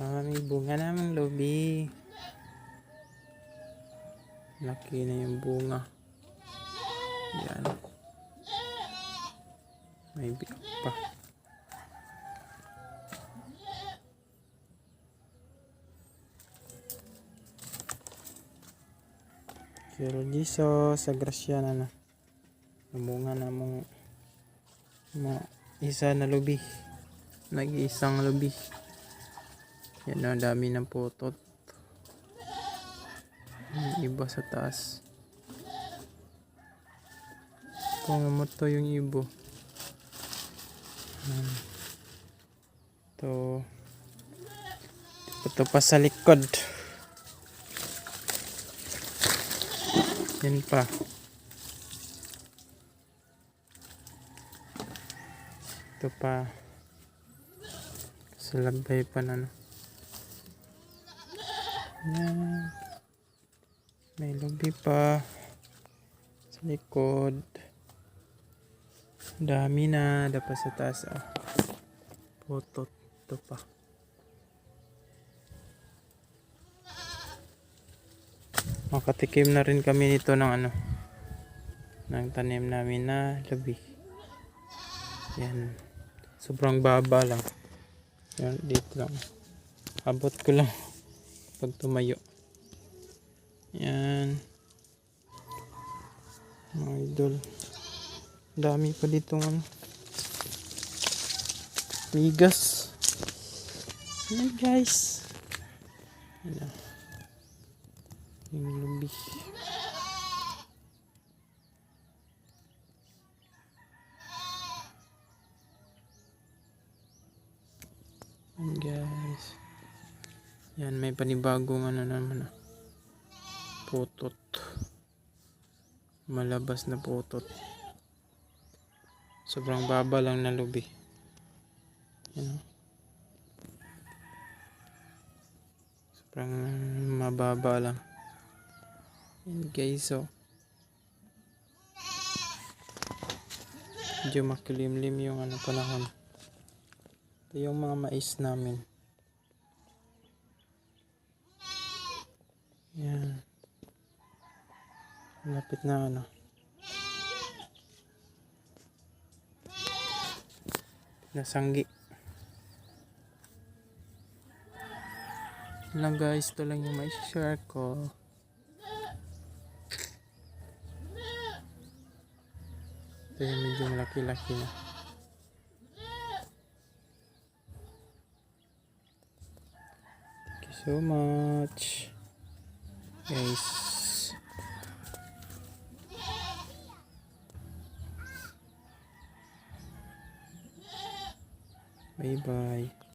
Ah, may bunga naman, Lobi. Laki na yung bunga. Yan. May biyak pa. Pero giso sa grasya na na. Namunga na mong mga isa na lubi. Nag-iisang lubi. Yan o, dami ng putot. Yung iba sa taas. Pangamoto yung ibo. Yan. Ito. Ito pa sa likod. Yan pa. Ito pa. Sa labay pa na. no. Yan. May lubi pa. Sa likod. Dami na. Dapat sa taas. Ah. Putot. Ito pa. Makatikim na rin kami nito ng ano. Ng tanim namin na lubi. Yan. Sobrang baba lang. Yan, dito lang. Abot ko lang pag tumayo. Yan. Mga idol. Dami pa dito ano. Migas. Yan guys. Yan. Yung lubi. Yan guys. Yan may panibagong ano naman ah. Putot. Malabas na putot. Sobrang baba lang na lubi. Yan oh. Sobrang mababa lang. Yan guys oh. Medyo makilimlim yung ano panahon. Ito yung mga mais namin. Yan. Lapit na ano. Nasanggi. Lang guys, ito lang yung may share ko. Ito yung medyo laki-laki na. Thank you so much. Guys. 拜拜。